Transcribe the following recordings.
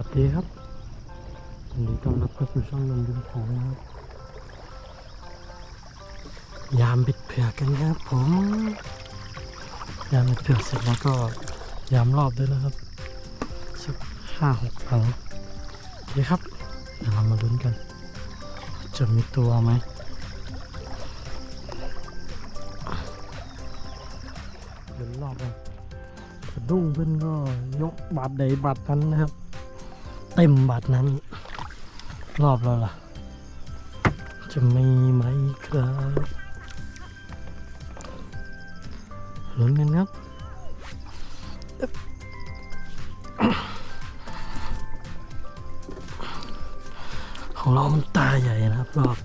สวัสดีครับยินดีต้อนรับเข้าสู่ช่องนนดินของนะครับยามบิดเผือกกันครับผมยามบิดเผือกเสร็จแล้วก็ยามรอบด้วยนะครับสักห้าหกครั้งโอเครับเดี๋ยวเรามาลุ้นกัน จะมีตัวไหมลุ้นรอบกันสะดุ้งเพื่อนก็ยกบัตรใดบัตรนั้นนะครับ เต็มบัตรนั้น รอบแล้วล่ะ จะมีไหมครับลุ้นกันครับของเรามันตาใหญ่นะครับรอบ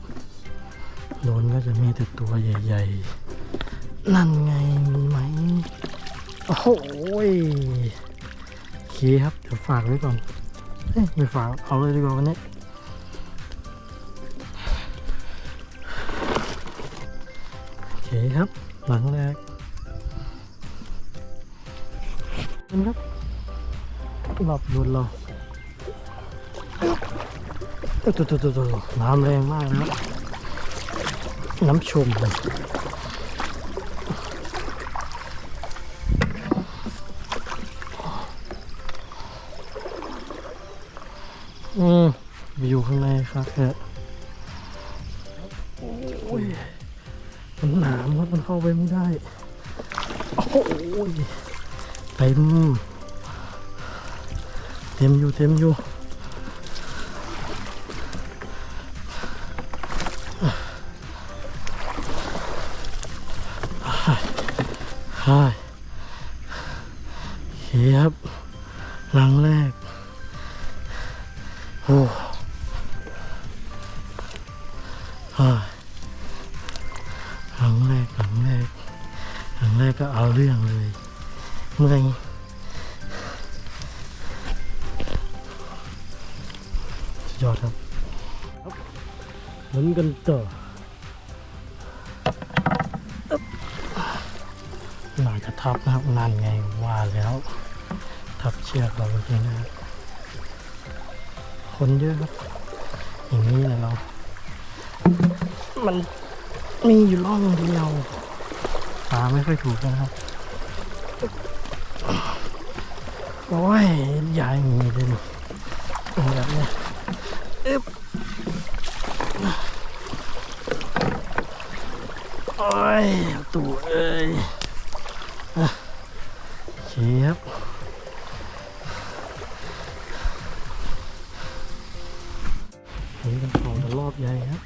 โดนก็จะมีแต่ตัวใหญ่ๆ นั่นไงมีไหม โอ้โหโอเคครับ เดี๋ยวฝากไว้ก่อน ไม่ฝากเอาเลยดีกว่าวันนี้โอเคครับ หลังแรกนั่นครับหลับโดนเราตัวตัวตัวตัวน้ำแรงมากนะครับน้ำชมเลย อืมอยู่ข้างในครับแค่โอ้ยมันหนามครับมันเข้าไปไม่ได้ โอ้ยเต็มเต็มอยู่เต็มอยู่ใช่ หลังแรกหลังแรกหลังแรกก็เอาเรื่องเลยเมื่อยสุดยอดครับลุ้นกันต่ออึ๊บน่าจะทับนะครับนั่นไงว่าแล้ว ทับเชือกเราเมื่อกี้นะครับคนเยอะครับอย่างนี้เลยเรา มัน มีอยู่ร่องเดียวตาไม่ค่อยถูกนะครับโอ้ยยายมีเลยนี่แบบเนี้ยอึ๊บโอ้ยตัวเอ้ยอะโอเคครับนี่เป็นของรอบใหญ่ครับ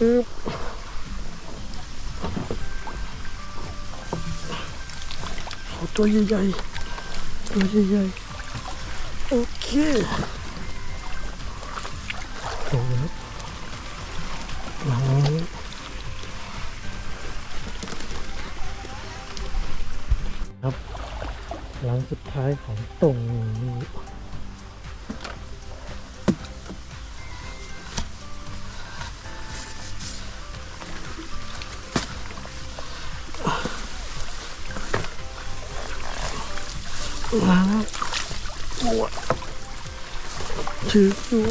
อึ๊บเอาตัวใหญ่ๆตัวใหญ่ๆโอเคโอ้โหหลังนี้ครับหลังสุดท้ายของตรงนี้ ล้วปวดถืออยู่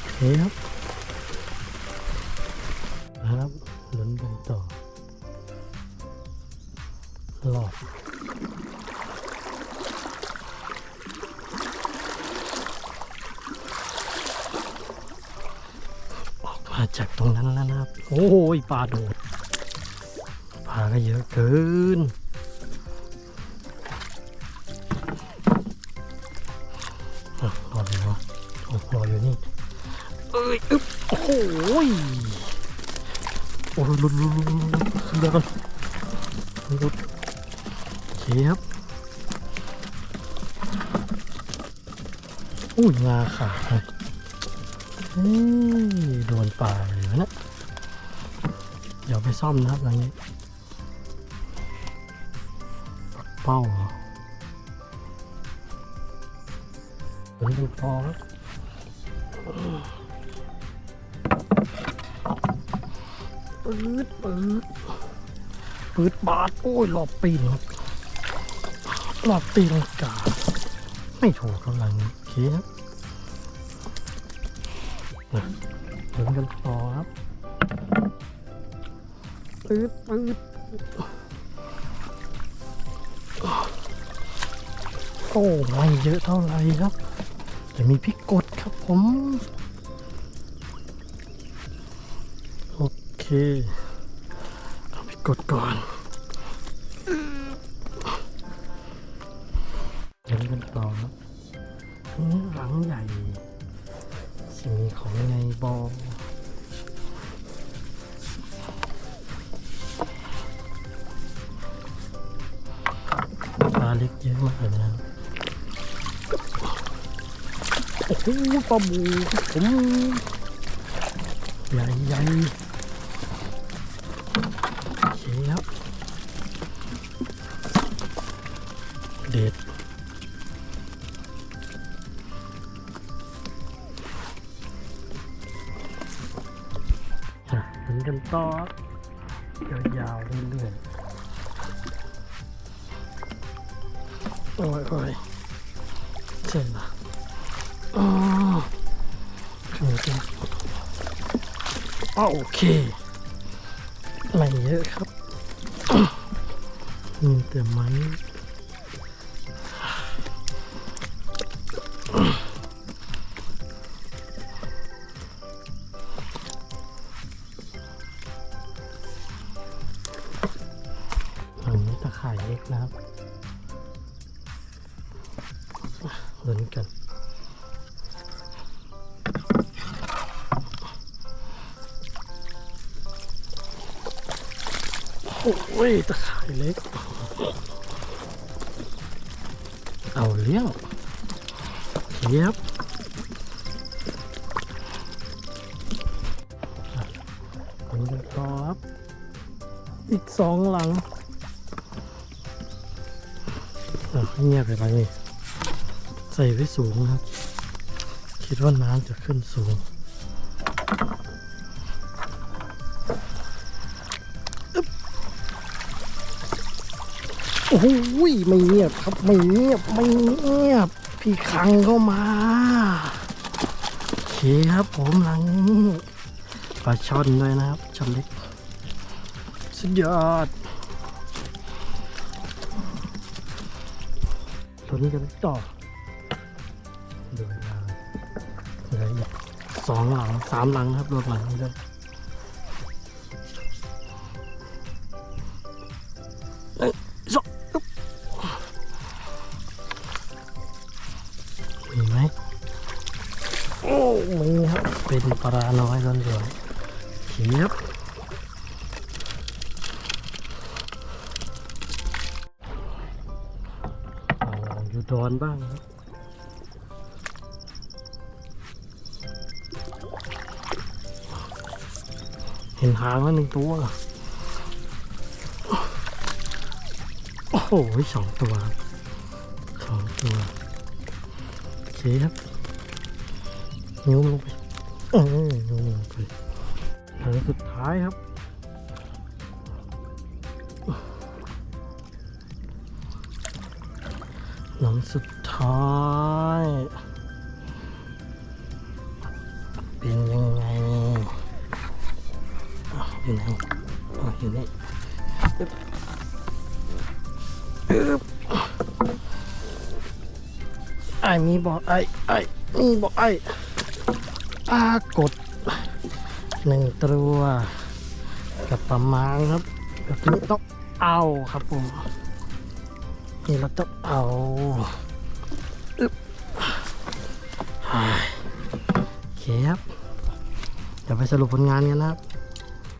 โอเคครับนะครับลุ้นกันต่อรอบออกมาจากตรงนั้นแล้วนะครับ โอ้ยปลาโดดปลาก็เยอะเกิน อะรอเลยวะโอ้รออยู่นี่เอ้ยอึ๊บโอ้โหยโอ้ยลุดลุดลุดลุดขึ้นเรือกันลุดโอเคครับอุ้ยงาขาดเลยเฮ้ยโดนปลาเลยนะเดี๋ยวไปซ่อมนะครับหลังนี้ปักเป้าเหรอ หมุนกันพอครับปืดปืดปืดบาดโอ้ยหลอบปีนครับหลอบตีลังกาไม่ถูกกำลังโอเคครับนะหมุนกันพอครับปืดปืดโอ้ไม่เยอะเท่าไหร่ครับ แต่มีพิกดครับผม โอเคเอาพริกดก่อนเดินกันต่อครับนี่หลังใหญ่จะมีของไงบอปลาเล็กเยอะมากเลยนะ โอ้โหปลาบูผมใหญ่ใหญ่โอเคครับเด็ดอะเหมือนกันต่อยาวๆเรื่อยๆโอ้ยโอ้ยเจ็บละ อ๋อถึงจะอ๋อโอเคไม่เยอะครับมีแต่ไม้อันนี้ตะข่ายเล็กนะครับเหมือนกัน โอ้ยตะข่ายเล็ก เอาเลี้ยงเทียบคนกันต่อครับอีกสองหลังเงียบไปไปนี่ใส่ไว้สูงครับ คิดว่าน้ำจะขึ้นสูง โอ้โหไม่เงียบครับไม่เงียบไม่เงียบ พี่คังเข้ามาโอเคครับผมหลังปลาช่อนด้วยนะครับช่อนเล็กสุดยอดตัวนี้กันต่อเดินมาเลืออีกสองหลังสามหลังครับรวมหลังด้วย ป็นปลาน้อยล้วนๆเขียบอาอยู่ดอนบ้างครับเห็นหางแล้วหนึ่งตัว โอ้โหสองตัวครับสองตัวโอเคครับนิ้วลงไป เออนิ้วลงไปอันสุดท้ายครับ หลังสุดท้าย เป็นยังไงอ้าวอยู่ไหนอ๋ออยู่นี่ไอ้มีบอกไอ้ไอ้มีบอกไอ้ อากดหนึ่งตัวกับประมาณครับแบบนี้ต้องเอาครับผมนี่เราต้องเอาอึ๊บโอเคครับเดี๋ยวไปสรุปผลงานกันนะครับ